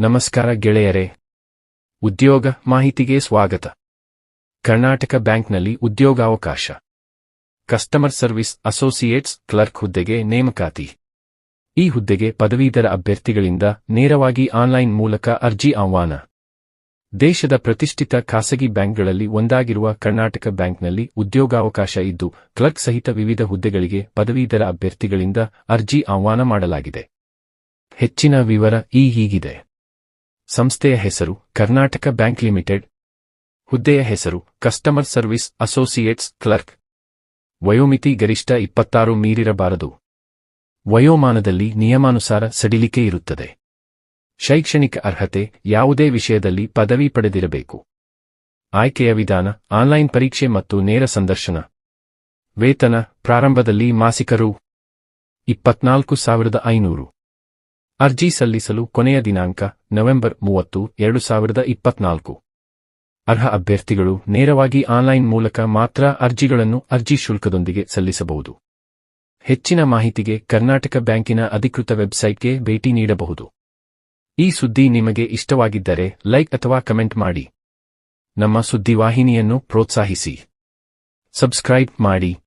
ನಮಸ್ಕಾರ ಗೆಳೆಯರೇ. ಉದ್ಯೋಗ ಮಾಹಿತಿಗೆ ಸ್ವಾಗತ. ಕರ್ನಾಟಕ ಬ್ಯಾಂಕ್ನಲ್ಲಿ ಉದ್ಯೋಗಾವಕಾಶ. ಕಸ್ಟಮರ್ ಸರ್ವಿಸ್ ಅಸೋಸಿಯೇಟ್ಸ್ ಕ್ಲರ್ಕ್ ಹುದ್ದೆಗೆ ನೇಮಕಾತಿ. ಈ ಹುದ್ದೆಗೆ ಪದವೀಧರ ಅಭ್ಯರ್ಥಿಗಳಿಂದ ನೇರವಾಗಿ ಆನ್ಲೈನ್ ಮೂಲಕ ಅರ್ಜಿ ಆಹ್ವಾನ. ದೇಶದ ಪ್ರತಿಷ್ಠಿತ ಖಾಸಗಿ ಬ್ಯಾಂಕ್ಗಳಲ್ಲಿ ಒಂದಾಗಿರುವ ಕರ್ನಾಟಕ ಬ್ಯಾಂಕ್ನಲ್ಲಿ ಉದ್ಯೋಗಾವಕಾಶ ಇದ್ದು, ಕ್ಲರ್ಕ್ ಸಹಿತ ವಿವಿಧ ಹುದ್ದೆಗಳಿಗೆ ಪದವೀಧರ ಅಭ್ಯರ್ಥಿಗಳಿಂದ ಅರ್ಜಿ ಆಹ್ವಾನ ಮಾಡಲಾಗಿದೆ. ಹೆಚ್ಚಿನ ವಿವರ ಈ ಹೀಗಿದೆ. ಸಂಸ್ಥೆಯ ಹೆಸರು ಕರ್ನಾಟಕ ಬ್ಯಾಂಕ್ ಲಿಮಿಟೆಡ್. ಹುದ್ದೆಯ ಹೆಸರು ಕಸ್ಟಮರ್ ಸರ್ವಿಸ್ ಅಸೋಸಿಯೇಟ್ಸ್ ಕ್ಲರ್ಕ್. ವಯೋಮಿತಿ ಗರಿಷ್ಠ ಇಪ್ಪತ್ತಾರು ಮೀರಿರಬಾರದು. ವಯೋಮಾನದಲ್ಲಿ ನಿಯಮಾನುಸಾರ ಸಡಿಲಿಕೆ ಇರುತ್ತದೆ. ಶೈಕ್ಷಣಿಕ ಅರ್ಹತೆ ಯಾವುದೇ ವಿಷಯದಲ್ಲಿ ಪದವಿ ಪಡೆದಿರಬೇಕು. ಆಯ್ಕೆಯ ವಿಧಾನ ಆನ್ಲೈನ್ ಪರೀಕ್ಷೆ ಮತ್ತು ನೇರ ಸಂದರ್ಶನ. ವೇತನ ಪ್ರಾರಂಭದಲ್ಲಿ ಮಾಸಿಕ ರು ಇಪ್ಪತ್ನಾಲ್ಕು ಅರ್ಜಿ ಸಲ್ಲಿಸಲು ಕೊನೆಯ ದಿನಾಂಕ ನವೆಂಬರ್ ಮೂವತ್ತು, ಎರಡು ಸಾವಿರದ ಇಪ್ಪತ್ನಾಲ್ಕು. ಅರ್ಹ ಅಭ್ಯರ್ಥಿಗಳು ನೇರವಾಗಿ ಆನ್ಲೈನ್ ಮೂಲಕ ಮಾತ್ರ ಅರ್ಜಿಗಳನ್ನು ಅರ್ಜಿ ಶುಲ್ಕದೊಂದಿಗೆ ಸಲ್ಲಿಸಬಹುದು. ಹೆಚ್ಚಿನ ಮಾಹಿತಿಗೆ ಕರ್ನಾಟಕ ಬ್ಯಾಂಕಿನ ಅಧಿಕೃತ ವೆಬ್ಸೈಟ್ಗೆ ಭೇಟಿ ನೀಡಬಹುದು. ಈ ಸುದ್ದಿ ನಿಮಗೆ ಇಷ್ಟವಾಗಿದ್ದರೆ ಲೈಕ್ ಅಥವಾ ಕಮೆಂಟ್ ಮಾಡಿ. ನಮ್ಮ ಸುದ್ದಿವಾಹಿನಿಯನ್ನು ಪ್ರೋತ್ಸಾಹಿಸಿ. ಸಬ್ಸ್ಕ್ರೈಬ್ ಮಾಡಿ.